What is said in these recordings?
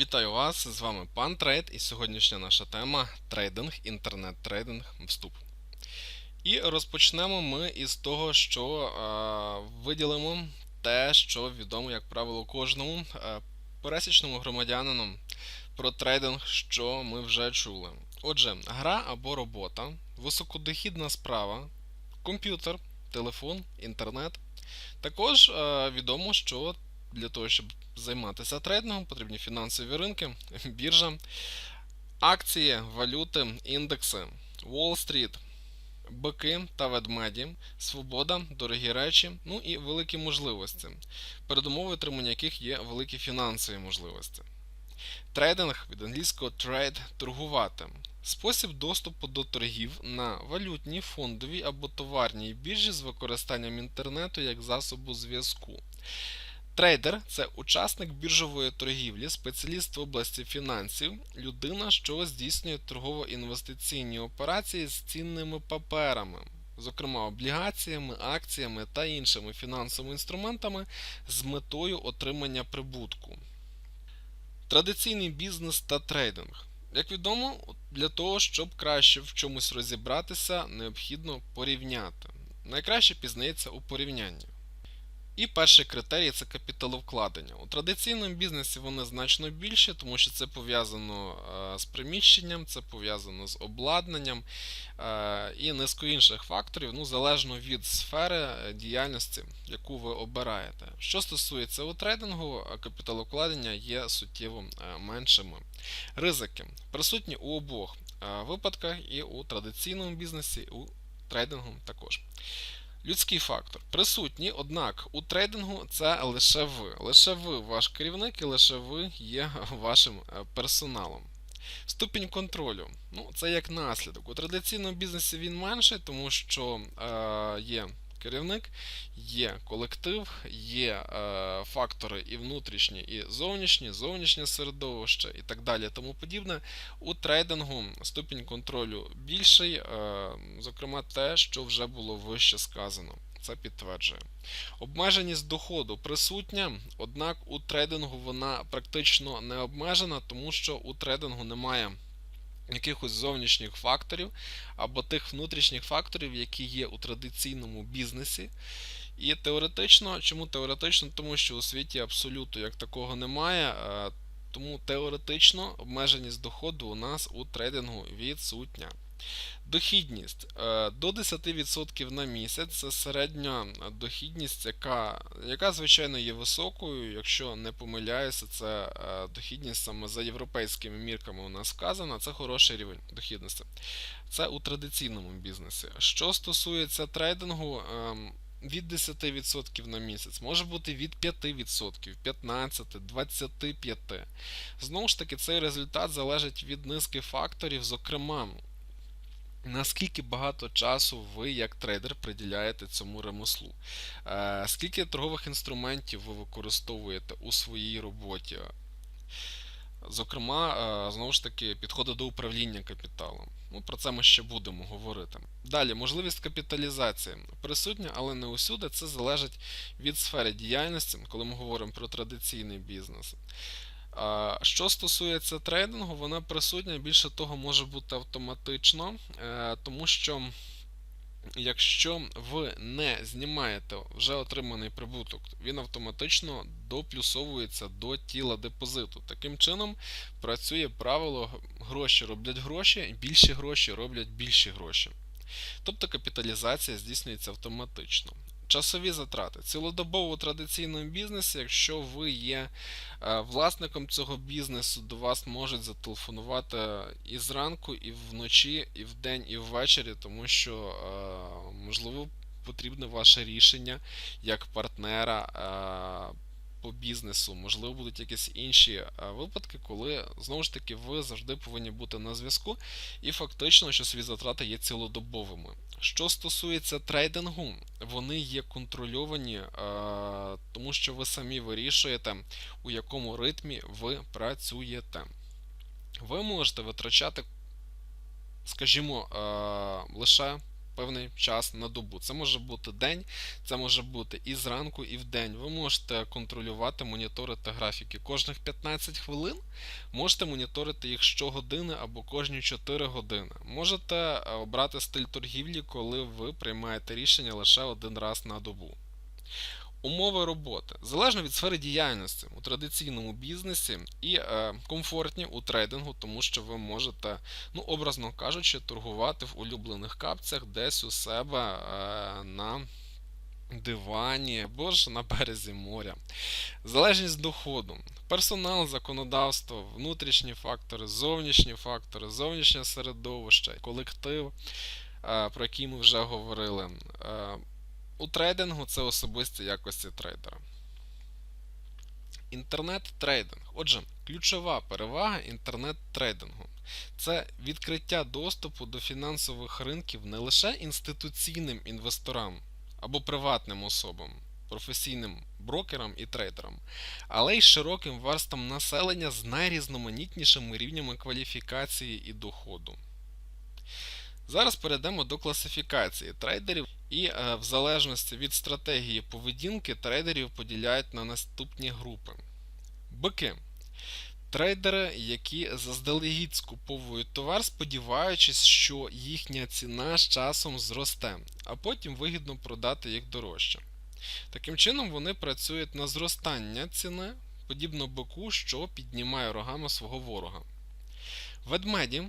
Вітаю вас! З вами пан Трейд, і сьогоднішня наша тема трейдинг, інтернет-трейдинг, вступ. І розпочнемо ми із того, що е, виділимо те, що відомо, як правило, кожному е, пересічному громадянину про трейдинг, що ми вже чули. Отже, гра або робота, високодохідна справа, комп'ютер, телефон, інтернет. Також е, відомо, що для того, щоб займатися трейдингом, потрібні фінансові ринки, біржа, акції, валюти, індекси, Уолл-стріт, бики та ведмеді, свобода, дорогі речі, ну і великі можливості, передумовою отримання яких є великі фінансові можливості. Трейдинг від англійського trade торгувати. Спосіб доступу до торгів на валютній, фондовій або товарній біржі з використанням інтернету як засобу зв'язку. Трейдер це учасник біржової торгівлі, спеціаліст в області фінансів, людина, що здійснює торгово-інвестиційні операції з цінними паперами, зокрема облігаціями, акціями та іншими фінансовими інструментами з метою отримання прибутку. Традиційний бізнес та трейдинг. Як відомо, для того, щоб краще в чомусь розібратися, необхідно порівняти. Найкраще пізнається у порівнянні. І перший критерій це капіталовкладення. У традиційному бізнесі вони значно більші, тому що це пов'язано е, з приміщенням, це пов'язано з обладнанням е, і низкою інших факторів, ну, залежно від сфери е, діяльності, яку ви обираєте. Що стосується у трейдингу, капіталовкладення є суттєво меншими. Ризики присутні у обох випадках і у традиційному бізнесі, і у трейдингу також. Людський фактор присутній, однак у трейдингу це лише ви. Лише ви ваш керівник і лише ви є вашим е, персоналом. Ступінь контролю. Ну, Це як наслідок. У традиційному бізнесі він менший, тому що е, є керівник, є колектив, є е, фактори і внутрішні, і зовнішні, зовнішнє середовище і так далі. Тому подібне. У трейдингу ступінь контролю більший, е, зокрема, те, що вже було вище сказано. Це підтверджує. Обмеженість доходу присутня, однак у трейдингу вона практично не обмежена, тому що у трейдингу немає якихось зовнішніх факторів або тих внутрішніх факторів, які є у традиційному бізнесі. І теоретично, чому теоретично? Тому що у світі абсолюту як такого немає. Тому теоретично обмеженість доходу у нас у трейдингу відсутня. Дохідність е, до 10% на місяць це середня дохідність, яка, яка звичайно є високою. Якщо не помиляюся, це е, дохідність саме за європейськими мірками у нас вказана, це хороший рівень дохідності. Це у традиційному бізнесі. Що стосується трейдингу, ем, від 10% на місяць, може бути від 5%, 15, 25%. Знову ж таки, цей результат залежить від низки факторів, зокрема. Наскільки багато часу ви, як трейдер, приділяєте цьому ремеслу? Е, скільки торгових інструментів ви використовуєте у своїй роботі? Зокрема, е, знову ж таки, підходи до управління капіталом. Ну, Про це ми ще будемо говорити. Далі, можливість капіталізації присутня, але не усюди. Це залежить від сфери діяльності, коли ми говоримо про традиційний бізнес. Що стосується трейдингу, вона присутня, більше того, може бути автоматично, е, тому що якщо ви не знімаєте вже отриманий прибуток, він автоматично доплюсовується до тіла депозиту. Таким чином працює правило гроші роблять гроші, більші гроші роблять більші гроші. Тобто капіталізація здійснюється автоматично. Часові затрати. Цілодобово у традиційному бізнесі, якщо ви є е, власником цього бізнесу, до вас можуть зателефонувати і зранку, і вночі, і вдень, і ввечері, тому що, е, можливо, потрібне ваше рішення як партнера. По бізнесу, можливо, будуть якісь інші е, випадки, коли знову ж таки ви завжди повинні бути на зв'язку, і фактично, що свої затрати є цілодобовими. Що стосується трейдингу, вони є контрольовані, е, тому що ви самі вирішуєте, у якому ритмі ви працюєте. Ви можете витрачати, скажімо, е, лише певний час на добу. Це може бути день, це може бути і зранку, і в день. Ви можете контролювати, моніторити графіки кожних 15 хвилин. Можете моніторити їх щогодини або кожні 4 години. Можете е, обрати стиль торгівлі, коли ви приймаєте рішення лише один раз на добу. Умови роботи залежно від сфери діяльності у традиційному бізнесі і е, комфортні у трейдингу, тому що ви можете, ну, образно кажучи, торгувати в улюблених капцях десь у себе е, на дивані або ж на березі моря. Залежність доходу, персонал, законодавство, внутрішні фактори, зовнішні фактори, зовнішнє середовище, колектив, е, про який ми вже говорили. У трейдингу це особисті якості трейдера. Інтернет-трейдинг. Отже, ключова перевага інтернет-трейдингу це відкриття доступу до фінансових ринків не лише інституційним інвесторам або приватним особам, професійним брокерам і трейдерам, але й широким верстам населення з найрізноманітнішими рівнями кваліфікації і доходу. Зараз перейдемо до класифікації трейдерів, і е, в залежності від стратегії поведінки трейдерів поділяють на наступні групи. Бики. Трейдери, які заздалегідь скуповують товар, сподіваючись, що їхня ціна з часом зросте, а потім вигідно продати їх дорожче. Таким чином, вони працюють на зростання ціни, подібно бику, що піднімає рогами свого ворога. Ведмеді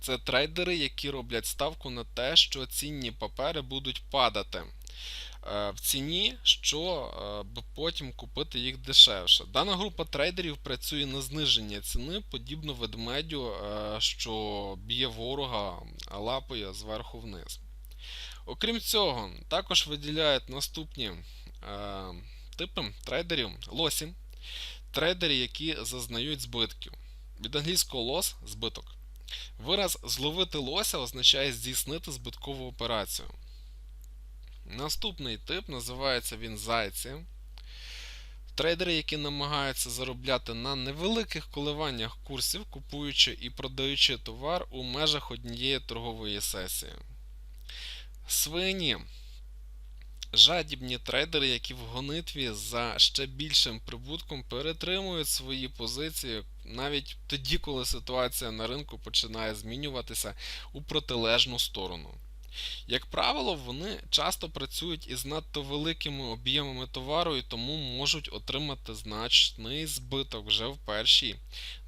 це трейдери, які роблять ставку на те, що цінні папери будуть падати е, в ціні, що е, потім купити їх дешевше. Дана група трейдерів працює на зниження ціни, подібно ведмедю, е, що б'є ворога, а лапає зверху вниз. Окрім цього, також виділяють наступні типи трейдерів лосі, трейдери, які зазнають збитків. Від англійського лос збиток. Вираз зловити лося означає здійснити збиткову операцію. Наступний тип називається він зайці. Трейдери, які намагаються заробляти на невеликих коливаннях курсів, купуючи і продаючи товар у межах однієї торгової сесії. Свині Жадібні трейдери, які в гонитві за ще більшим прибутком перетримують свої позиції навіть тоді, коли ситуація на ринку починає змінюватися у протилежну сторону. Як правило, вони часто працюють із надто великими об'ємами товару і тому можуть отримати значний збиток вже в першій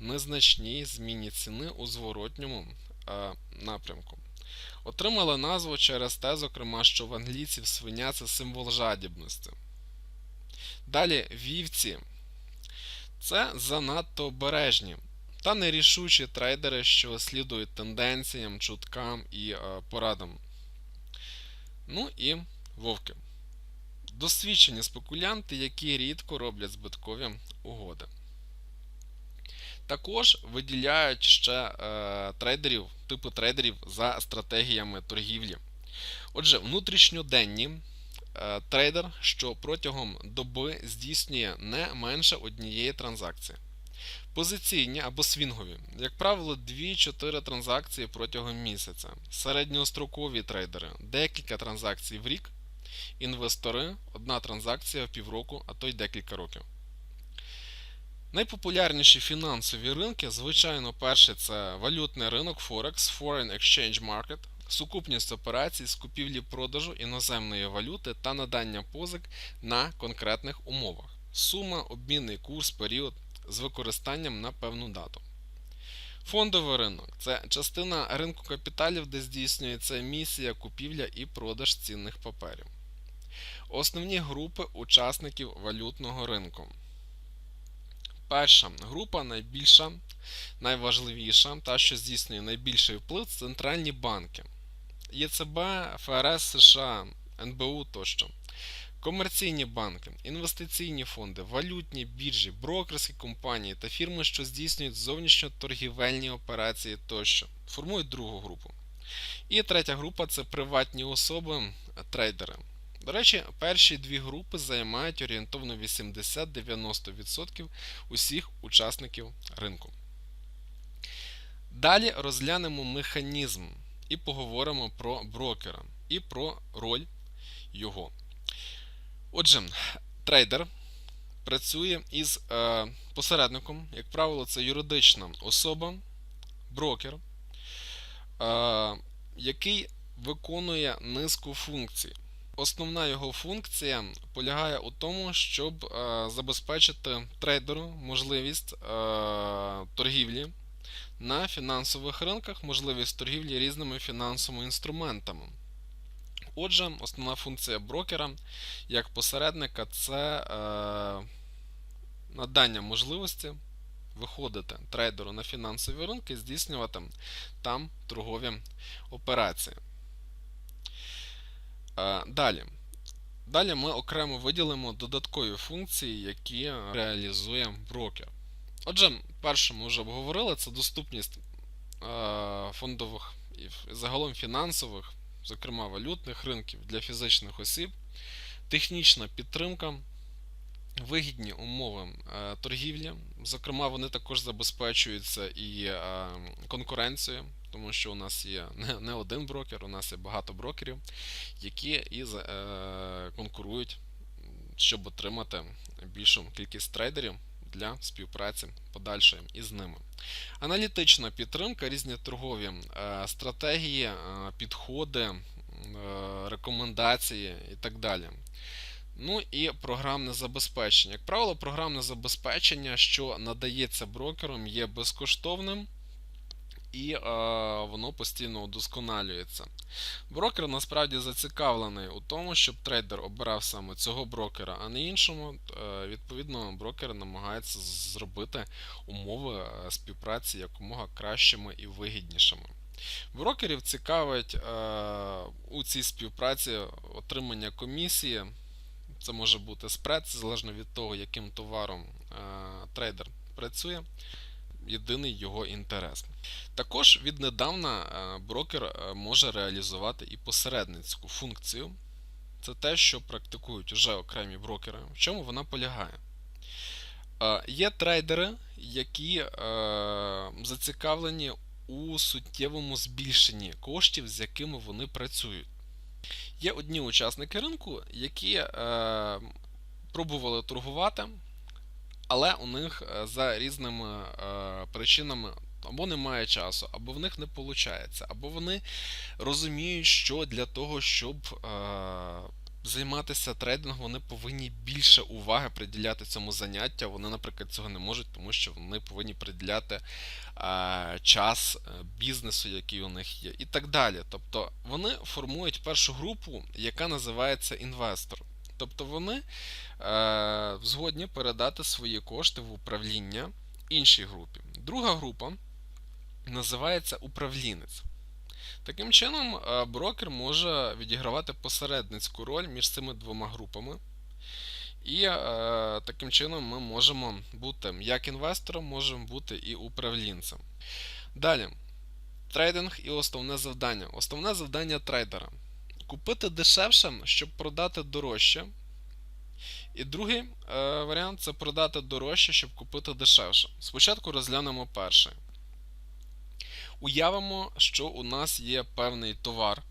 незначній зміні ціни у зворотньому е, напрямку. Отримала назву через те, зокрема, що в англійців свиня це символ жадібності. Далі вівці. Це занадто обережні та нерішучі трейдери, що слідують тенденціям, чуткам і е, порадам. Ну і вовки. Досвідчені спекулянти, які рідко роблять збиткові угоди. Також виділяють ще е, трейдерів, типу трейдерів за стратегіями торгівлі. Отже, внутрішньоденні трейдер, що протягом доби здійснює не менше однієї транзакції. Позиційні або свінгові, як правило, 2-4 транзакції протягом місяця. Середньострокові трейдери декілька транзакцій в рік. Інвестори одна транзакція в півроку, а то й декілька років. Найпопулярніші фінансові ринки, звичайно, перший це валютний ринок Forex, Foreign Exchange Market, сукупність операцій з купівлі-продажу іноземної валюти та надання позик на конкретних умовах. Сума, обмінний курс, період з використанням на певну дату. Фондовий ринок це частина ринку капіталів, де здійснюється місія купівля і продаж цінних паперів. Основні групи учасників валютного ринку. Перша група найбільша, найважливіша, та, що здійснює найбільший вплив центральні банки ЄЦБ, ФРС США, НБУ тощо. Комерційні банки, інвестиційні фонди, валютні біржі, брокерські компанії та фірми, що здійснюють зовнішньоторгівельні операції тощо, формують другу групу. І третя група це приватні особи, трейдери. До речі, перші дві групи займають орієнтовно 80-90% усіх учасників ринку. Далі розглянемо механізм і поговоримо про брокера і про роль його. Отже, трейдер працює із е, посередником, як правило, це юридична особа, брокер, е, який виконує низку функцій. Основна його функція полягає у тому, щоб е, забезпечити трейдеру можливість торгівлі на фінансових ринках, можливість торгівлі різними фінансовими інструментами. Отже, основна функція брокера як посередника це е, надання можливості виходити трейдеру на фінансові ринки і здійснювати там торгові операції. Е, далі. Далі ми окремо виділимо додаткові функції, які реалізує брокер. Отже, перше ми вже обговорили, це доступність е, фондових і загалом фінансових, зокрема валютних ринків для фізичних осіб, технічна підтримка, вигідні умови е, торгівлі. Зокрема, вони також забезпечуються і конкуренцією тому що у нас є не один брокер, у нас є багато брокерів, які і е, конкурують, щоб отримати більшу кількість трейдерів для співпраці подальшої із ними. Аналітична підтримка, різні торгові е, стратегії, е, підходи, рекомендації і так далі. Ну і програмне забезпечення. Як правило, програмне забезпечення, що надається брокером, є безкоштовним і е, воно постійно удосконалюється. Брокер насправді зацікавлений у тому, щоб трейдер обирав саме цього брокера, а не іншому. Е, відповідно, брокер намагається зробити умови е, співпраці якомога кращими і вигіднішими. Брокерів цікавить е, у цій співпраці отримання комісії. Це може бути спред, залежно від того, яким товаром е, трейдер працює єдиний його інтерес. Також віднедавна е, брокер е, може реалізувати і посередницьку функцію. Це те, що практикують уже окремі брокери. В чому вона полягає? Е, є трейдери, які зацікавлені у суттєвому збільшенні коштів, з якими вони працюють. Є одні учасники ринку, які пробували торгувати але у них е, за різними е, причинами або немає часу, або в них не виходить, або вони розуміють, що для того, щоб е, займатися трейдингом, вони повинні більше уваги приділяти цьому заняття. Вони, наприклад, цього не можуть, тому що вони повинні приділяти час бізнесу, який у них є, і так далі. Тобто вони формують першу групу, яка називається інвестор. Тобто вони е, згодні передати свої кошти в управління іншій групі. Друга група називається управлінець. Таким чином, е, брокер може відігравати посередницьку роль між цими двома групами. І е, таким чином ми можемо бути як інвестором, можемо бути і управлінцем. Далі, трейдинг і основне завдання. Основне завдання трейдера Купити дешевше, щоб продати дорожче. І другий е, варіант це продати дорожче, щоб купити дешевше. Спочатку розглянемо перший. Уявимо, що у нас є певний товар.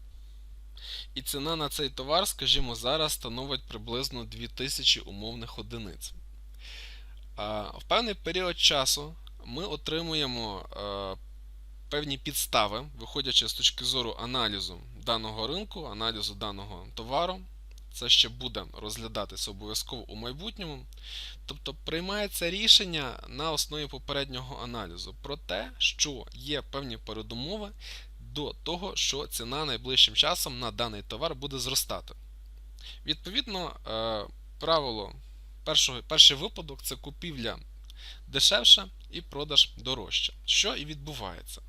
І ціна на цей товар, скажімо, зараз становить приблизно 2000 умовних одиниць. Е, в певний період часу ми отримуємо е, певні підстави, виходячи з точки зору аналізу даного ринку, аналізу даного товару. Це ще буде розглядатися обов'язково у майбутньому. Тобто приймається рішення на основі попереднього аналізу про те, що є певні передумови до того, що ціна найближчим часом на даний товар буде зростати. Відповідно, е, правило перший випадок це купівля дешевше і продаж дорожче, що і відбувається.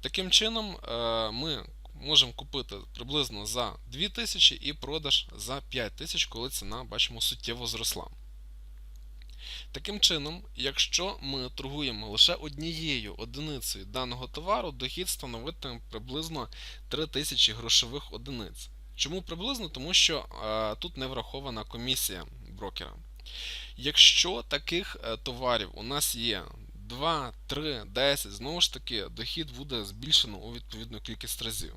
Таким чином, е, ми можемо купити приблизно за 2000 і продаж за 5000, коли ціна, бачимо, суттєво зросла. Таким чином, якщо ми торгуємо лише однією одиницею даного товару, дохід становитиме приблизно 3000 грошових одиниць. Чому приблизно? Тому що е, тут не врахована комісія брокера. Якщо таких е, товарів у нас є 2, 3, 10, знову ж таки, дохід буде збільшено у відповідну кількість разів.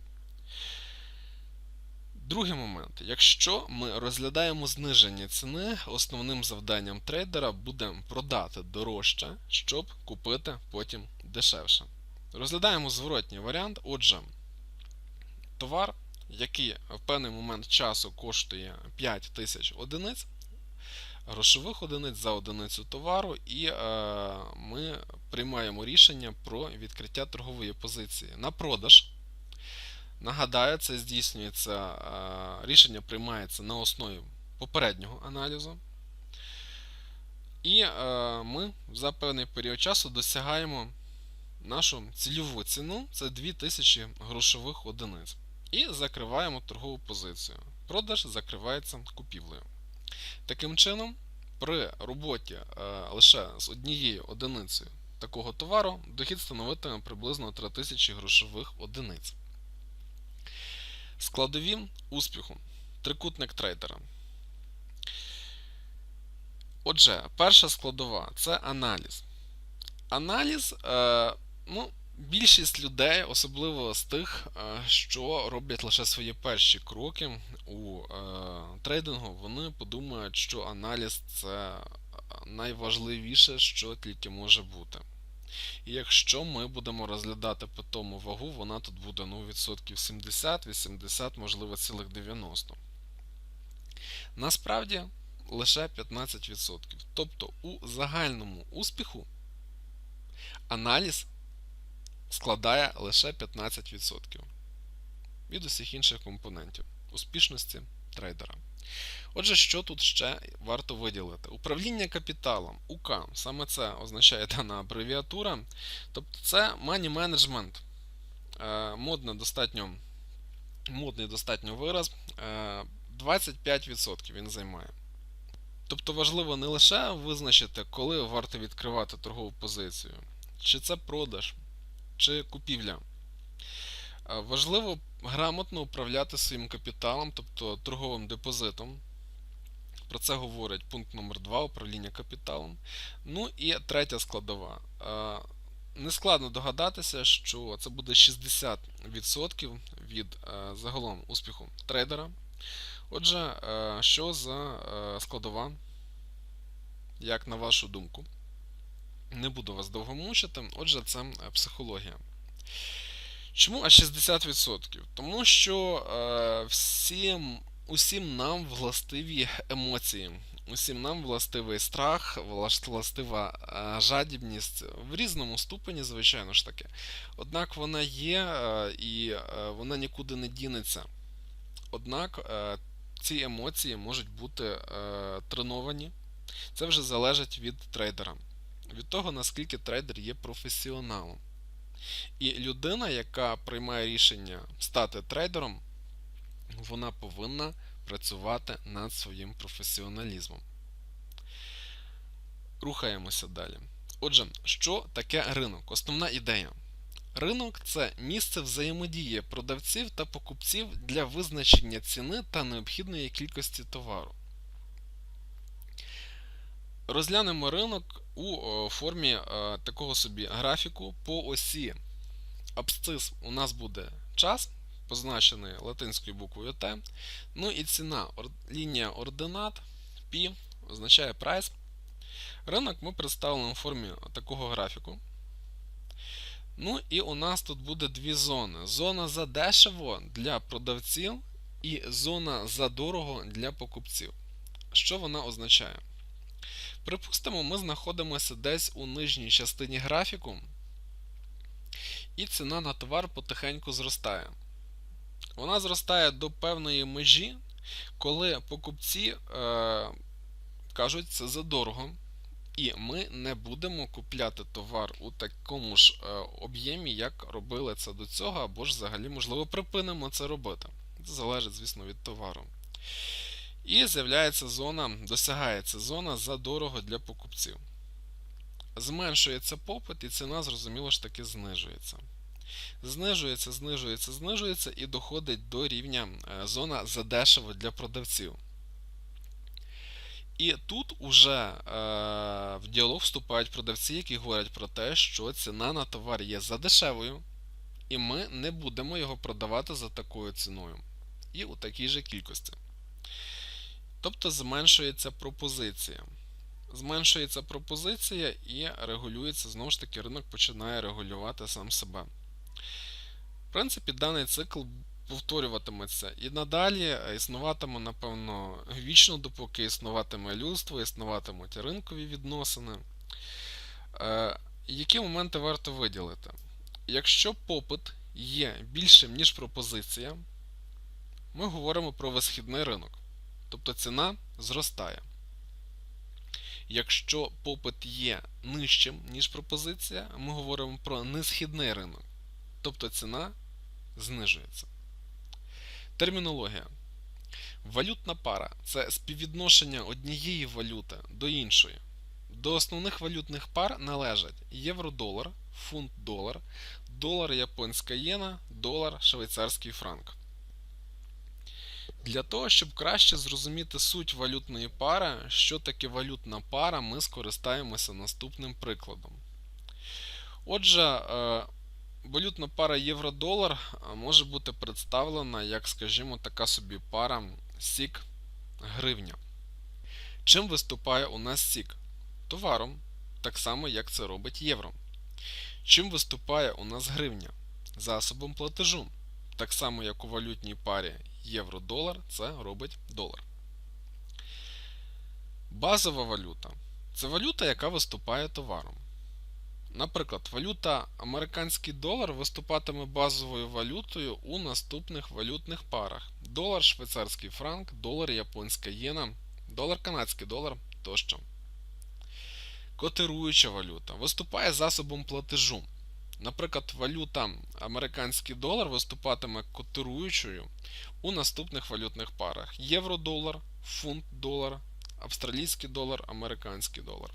Другий момент. Якщо ми розглядаємо зниження ціни, основним завданням трейдера буде продати дорожче, щоб купити потім дешевше. Розглядаємо зворотній варіант. Отже, товар, який в певний момент часу коштує 5 тисяч одиниць, грошових одиниць за одиницю товару, і е, ми приймаємо рішення про відкриття торгової позиції на продаж. Нагадаю, це здійснюється, е, рішення приймається на основі попереднього аналізу. І е, ми за певний період часу досягаємо нашу цільову ціну це 2000 грошових одиниць. І закриваємо торгову позицію. Продаж закривається купівлею. Таким чином, при роботі е, лише з однією одиницею такого товару дохід становитиме приблизно 3000 грошових одиниць. Складові успіху. Трикутник трейдера. Отже, перша складова це аналіз. Аналіз, е, ну, більшість людей, особливо з тих, е, що роблять лише свої перші кроки у е, трейдингу, вони подумають, що аналіз це найважливіше, що тільки може бути. І якщо ми будемо розглядати питому вагу, вона тут буде ну, відсотків 70, 80, можливо, цілих 90. Насправді лише 15%. Тобто у загальному успіху аналіз складає лише 15% від усіх інших компонентів успішності трейдера. Отже, що тут ще варто виділити? Управління капіталом, УК, саме це означає дана абревіатура. Тобто це money management. Е, модне достатньо, модний достатньо вираз. 25% е, він займає. Тобто важливо не лише визначити, коли варто відкривати торгову позицію, чи це продаж, чи купівля. Е, важливо грамотно управляти своїм капіталом, тобто торговим депозитом. Про це говорить пункт номер 2 управління капіталом. Ну і третя складова. Е, нескладно догадатися, що це буде 60% від е, загалом успіху трейдера. Отже, що за складова, як на вашу думку? Не буду вас довго мучити, отже, це психологія. Чому аж 60%? Тому що е, всім, усім нам властиві емоції, усім нам властивий страх, властива е, жадібність в різному ступені, звичайно ж таки. Однак вона є е, і е, вона нікуди не дінеться. Однак ці емоції можуть бути треновані. Це вже залежить від трейдера, від того, наскільки трейдер є професіоналом. І людина, яка приймає рішення стати трейдером, вона повинна працювати над своїм професіоналізмом. Рухаємося далі. Отже, що таке ринок? Основна ідея. Ринок це місце взаємодії продавців та покупців для визначення ціни та необхідної кількості товару. Розглянемо ринок у формі е, такого собі графіку по осі. Абсцис у нас буде час, позначений латинською буквою Т. Ну і ціна лінія ординат π означає прайс. Ринок ми представили у формі такого графіку. Ну і у нас тут буде дві зони. Зона за дешево для продавців і зона за дорого для покупців. Що вона означає? Припустимо, ми знаходимося десь у нижній частині графіку, і ціна на товар потихеньку зростає. Вона зростає до певної межі, коли покупці е, кажуть, це задорого. І ми не будемо купляти товар у такому ж е, об'ємі, як робили це до цього, або ж взагалі, можливо, припинимо це робити. Це залежить, звісно, від товару. І з'являється зона, досягається зона за дорого для покупців. Зменшується попит, і ціна, зрозуміло ж таки, знижується. Знижується, знижується, знижується і доходить до рівня е, зона задешево для продавців. І тут уже е, в діалог вступають продавці, які говорять про те, що ціна на товар є задешевою, і ми не будемо його продавати за такою ціною. І у такій же кількості. Тобто зменшується пропозиція. Зменшується пропозиція і регулюється, знову ж таки, ринок починає регулювати сам себе. В принципі, даний цикл повторюватиметься і надалі існуватиме, напевно, вічно, допоки існуватиме людство, існуватимуть ринкові відносини. Е, які моменти варто виділити? Якщо попит є більшим, ніж пропозиція, ми говоримо про висхідний ринок. Тобто ціна зростає. Якщо попит є нижчим, ніж пропозиція, ми говоримо про несхідний ринок. Тобто ціна знижується. Термінологія. Валютна пара це співвідношення однієї валюти до іншої. До основних валютних пар належать євро-долар, фунт-долар, долар японська єна, долар швейцарський франк. Для того, щоб краще зрозуміти суть валютної пари, що таке валютна пара, ми скористаємося наступним прикладом. Отже, е, валютна пара євро-долар може бути представлена як, скажімо, така собі пара сік гривня. Чим виступає у нас сік? Товаром, так само, як це робить євро. Чим виступає у нас гривня? Засобом платежу. Так само, як у валютній парі євро-долар, це робить долар. Базова валюта це валюта, яка виступає товаром. Наприклад, валюта американський долар виступатиме базовою валютою у наступних валютних парах: долар швейцарський франк, долар японська єна, долар канадський долар тощо. Котируюча валюта виступає засобом платежу. Наприклад, валюта американський долар виступатиме котируючою у наступних валютних парах: євро-долар, фунт-долар, австралійський долар, американський долар.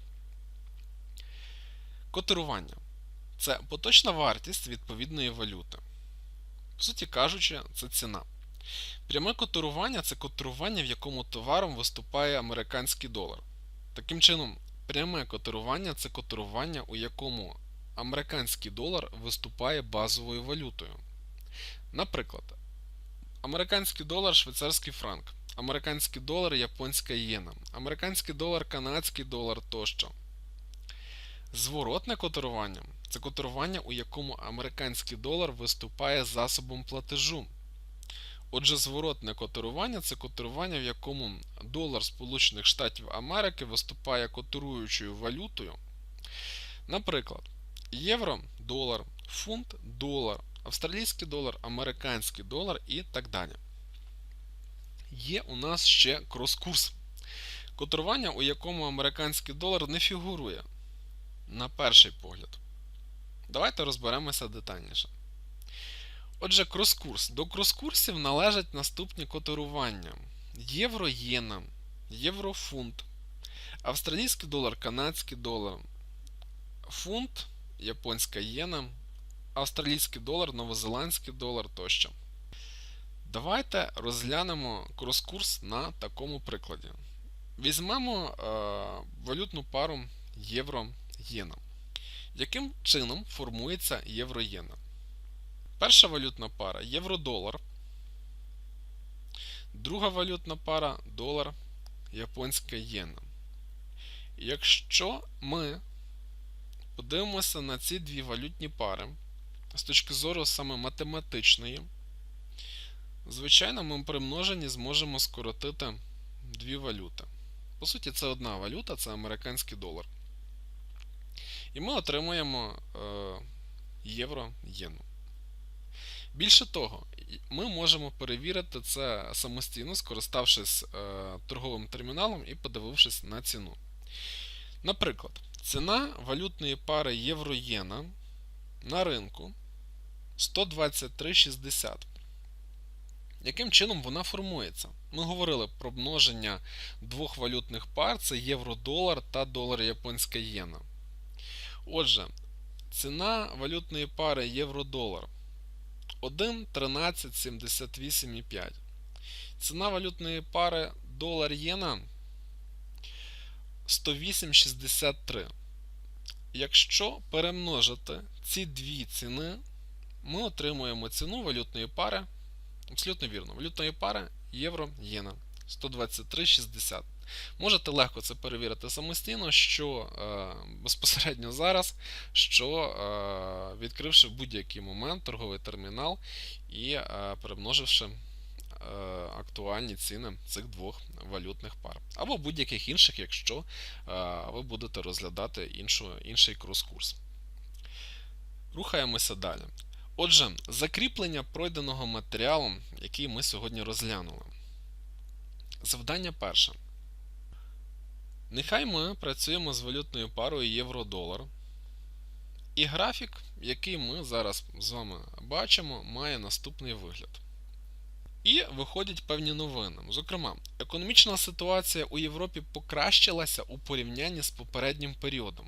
Котирування це поточна вартість відповідної валюти. В суті кажучи, це ціна. Пряме котирування це котирування, в якому товаром виступає американський долар. Таким чином, пряме котирування це котирування, у якому американський долар виступає базовою валютою. Наприклад, американський долар швейцарський франк, американський долар японська єна, американський долар канадський долар тощо. Зворотне котирування це котирування, у якому американський долар виступає засобом платежу. Отже, зворотне котирування це котирування, в якому долар Сполучених Штатів Америки виступає котируючою валютою. Наприклад, євро долар, фунт долар, австралійський долар, американський долар і так далі. Є у нас ще крос-курс. Котирування, у якому американський долар не фігурує на перший погляд. Давайте розберемося детальніше. Отже, крос-курс. До крос-курсів належать наступні котирування: євро-єна, єврофунт, австралійський долар, канадський долар, фунт, японська єна, австралійський долар, новозеландський долар тощо. Давайте розглянемо крос-курс на такому прикладі. Візьмемо е, валютну пару євро-єна. Яким чином формується євро-єна? Перша валютна пара євро-долар. Друга валютна пара долар японська єна. Якщо ми подивимося на ці дві валютні пари з точки зору саме математичної, звичайно, ми при множенні зможемо скоротити дві валюти. По суті, це одна валюта, це американський долар. І ми отримуємо е, євро-єну. Більше того, ми можемо перевірити це самостійно, скориставшись е, торговим терміналом і подивившись на ціну. Наприклад, ціна валютної пари євро-єна на ринку 123,60. Яким чином вона формується? Ми говорили про множення двох валютних пар: це євро-долар та долар японська єна. Отже, ціна валютної пари євро-долар 1,1378,5. Ціна валютної пари долар єна 108,63. Якщо перемножити ці дві ціни, ми отримуємо ціну валютної пари. Абсолютно вірно. Валютної пари євро-єна 123,60. Можете легко це перевірити самостійно, що е, безпосередньо зараз, що е, відкривши будь-який момент торговий термінал і е, перемноживши актуальні ціни цих двох валютних пар. Або будь-яких інших, якщо ви будете розглядати іншу, інший крос-курс. Рухаємося далі. Отже, закріплення пройденого матеріалу, який ми сьогодні розглянули. Завдання перше. Нехай ми працюємо з валютною парою євро-долар. І графік, який ми зараз з вами бачимо, має наступний вигляд. І виходять певні новини. Зокрема, економічна ситуація у Європі покращилася у порівнянні з попереднім періодом.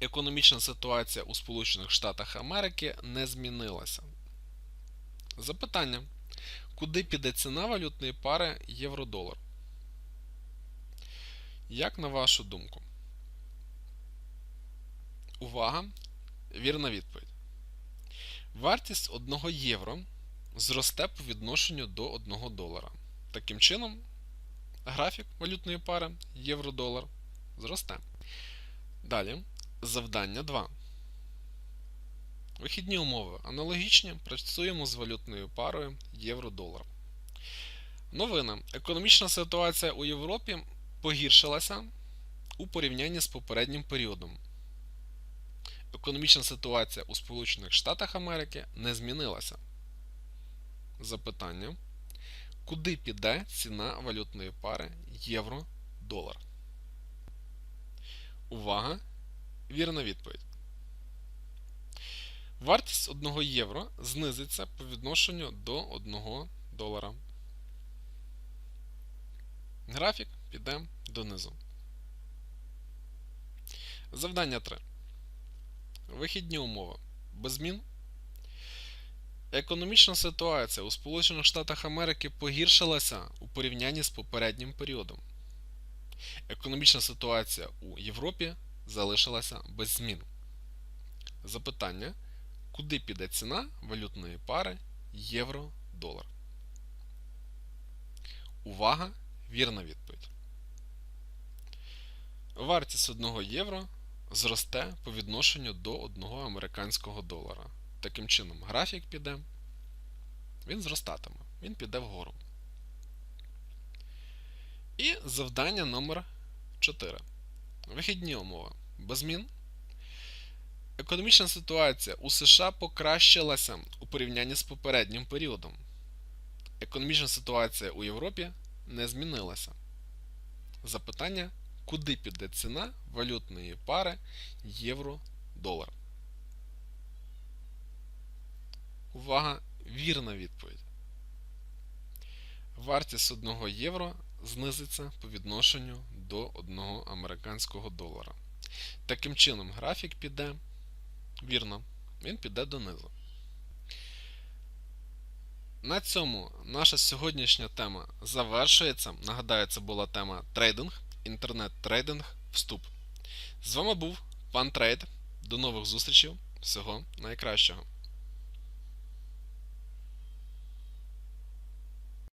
Економічна ситуація у Сполучених Штатах Америки не змінилася. Запитання. Куди піде ціна валютної пари євро-долар? Як на вашу думку? Увага! Вірна відповідь. Вартість 1 євро зросте по відношенню до 1 долара. Таким чином, графік валютної пари євро-долар зросте. Далі, завдання 2. Вихідні умови аналогічні. Працюємо з валютною парою євро-долар. Новина. Економічна ситуація у Європі погіршилася у порівнянні з попереднім періодом. Економічна ситуація у Сполучених Штатах Америки не змінилася. Запитання. Куди піде ціна валютної пари євро-долар? Увага! Вірна відповідь. Вартість 1 євро знизиться по відношенню до 1 долара. Графік піде донизу. Завдання 3. Вихідні умови. Без змін. Економічна ситуація у Сполучених Штатах Америки погіршилася у порівнянні з попереднім періодом. Економічна ситуація у Європі залишилася без змін. Запитання. Куди піде ціна валютної пари євро-долар? Увага! Вірна відповідь. Вартість 1 євро зросте по відношенню до 1 американського долара. Таким чином, графік піде, він зростатиме, він піде вгору. І завдання номер 4. Вихідні умови. Без змін. Економічна ситуація у США покращилася у порівнянні з попереднім періодом. Економічна ситуація у Європі не змінилася. Запитання, куди піде ціна валютної пари євро-долар? Увага! Вірна відповідь. Вартість 1 євро знизиться по відношенню до 1 американського долара. Таким чином, графік піде. Вірно, він піде донизу. На цьому наша сьогоднішня тема завершується. Нагадаю, це була тема трейдинг, інтернет-трейдинг, вступ. З вами був пан Трейд. До нових зустрічей. Всього найкращого.